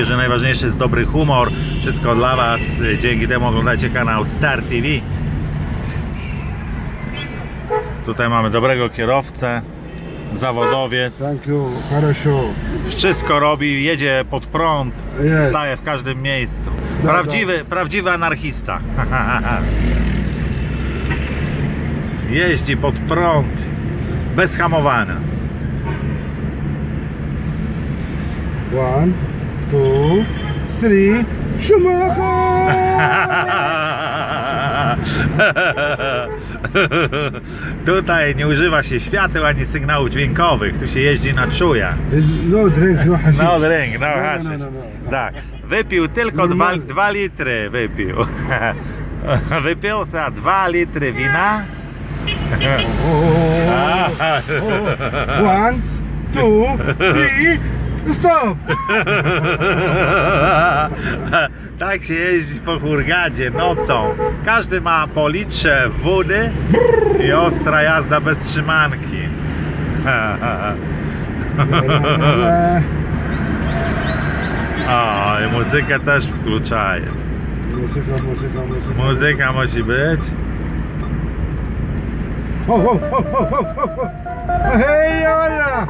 że najważniejszy jest dobry humor. Wszystko dla Was. Dzięki temu oglądajcie kanał Star TV. Tutaj mamy dobrego kierowcę, zawodowiec. Thank you, хорошо. Wszystko robi, jedzie pod prąd, Jest. staje w każdym miejscu. Dobra. Prawdziwy, prawdziwy anarchista. Jeździ pod prąd, bez hamowania. One, two, three, Schumacher! Tutaj nie używa się świateł ani sygnałów dźwiękowych, tu się jeździ na czuja. Is no drink, no hashish. No drink, no No, no, hashish. no, no, no. Tak, wypił tylko dwa, litry, wypił. Wypił za dwa litry wina. One, two, three, stop! tak się jeździ po Hurgadzie nocą. Każdy ma po litrze wody i ostra jazda bez trzymanki. o, i muzykę też wkluczają. Muzyka, muzyka, muzyka. Muzyka musi być. Oh, oh, oh, oh, oh, oh. Hej, ja,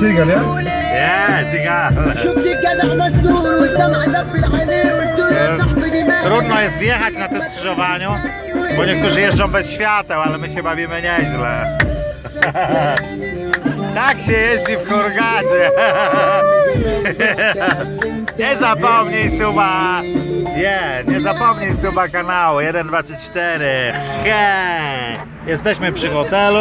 في سيجل، يا؟ المولد Nie, cygaro. شفت الجدع مسنون والسمع دبل عليه قلت له يا صاحبي دي مالك Trudno jest wjechać na tym skrzyżowaniu, bo niektórzy jeżdżą bez świateł, ale my się bawimy nieźle. Tak się jeździ w Hurgadzie. Nie zapomnij suba. Nie, nie zapomnij suba kanału 1, 2, 3, 4. Hej! Jesteśmy przy hotelu.